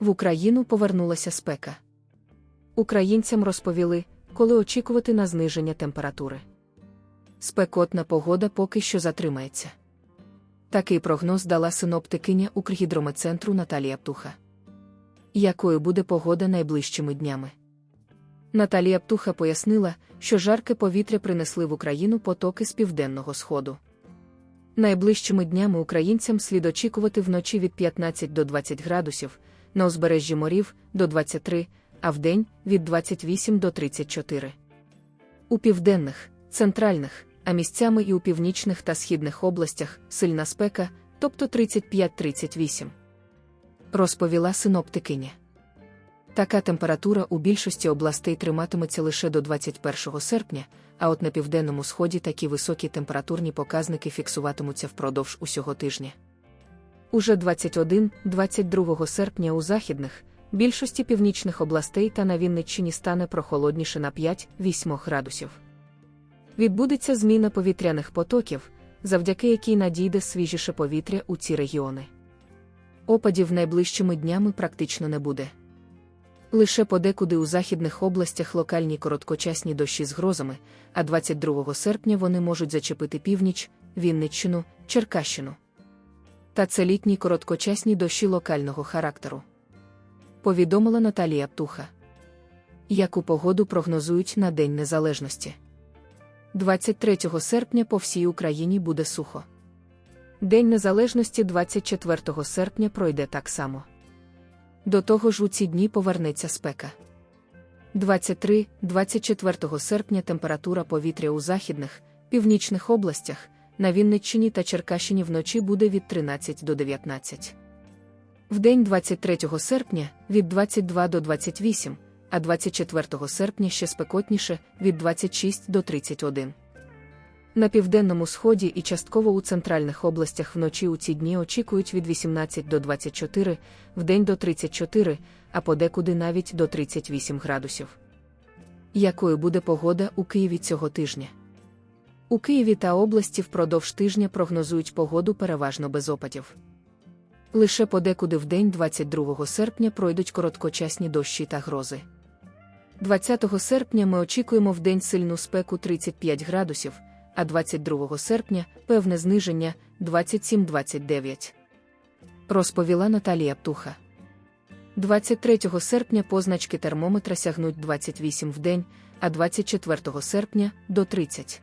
В Україну повернулася спека. Українцям розповіли, коли очікувати на зниження температури. Спекотна погода поки що затримається. Такий прогноз дала синоптикиня Укргідрометцентру Наталія Птуха. Якою буде погода найближчими днями? Наталія Птуха пояснила, що жарке повітря принесли в Україну потоки з південного сходу. Найближчими днями українцям слід очікувати вночі від 15 до 20 градусів, на узбережжі морів до 23, а вдень від 28 до 34. У південних, центральних, а місцями і у північних та східних областях сильна спека, тобто 35-38. Розповіла синоптикиня. Така температура у більшості областей триматиметься лише до 21 серпня, а от на південному сході такі високі температурні показники фіксуватимуться впродовж усього тижня. Уже 21-22 серпня у західних, більшості північних областей та на Вінниччині стане прохолодніше на 5-8 градусів. Відбудеться зміна повітряних потоків, завдяки якій надійде свіжіше повітря у ці регіони. Опадів найближчими днями практично не буде. Лише подекуди у західних областях локальні короткочасні дощі з грозами, а 22 серпня вони можуть зачепити північ, Вінниччину, Черкащину. Та це літні короткочасні дощі локального характеру. Повідомила Наталія Птуха. Яку погоду прогнозують на День Незалежності? 23 серпня по всій Україні буде сухо. День Незалежності 24 серпня пройде так само. До того ж у ці дні повернеться спека. 23-24 серпня температура повітря у західних, північних областях, на Вінниччині та Черкащині вночі буде від 13 до 19. Вдень 23 серпня від 22 до 28, а 24 серпня ще спекотніше від 26 до 31. На південному сході і частково у центральних областях вночі у ці дні очікують від 18 до 24, вдень до 34, а подекуди навіть до 38 градусів. Якою буде погода у Києві цього тижня? У Києві та області впродовж тижня прогнозують погоду переважно без опадів. Лише подекуди в день 22 серпня пройдуть короткочасні дощі та грози. 20 серпня ми очікуємо в день сильну спеку 35 градусів, а 22 серпня певне зниження 27-29. Розповіла Наталія Птуха. 23 серпня позначки термометра сягнуть 28 в день, а 24 серпня до 30.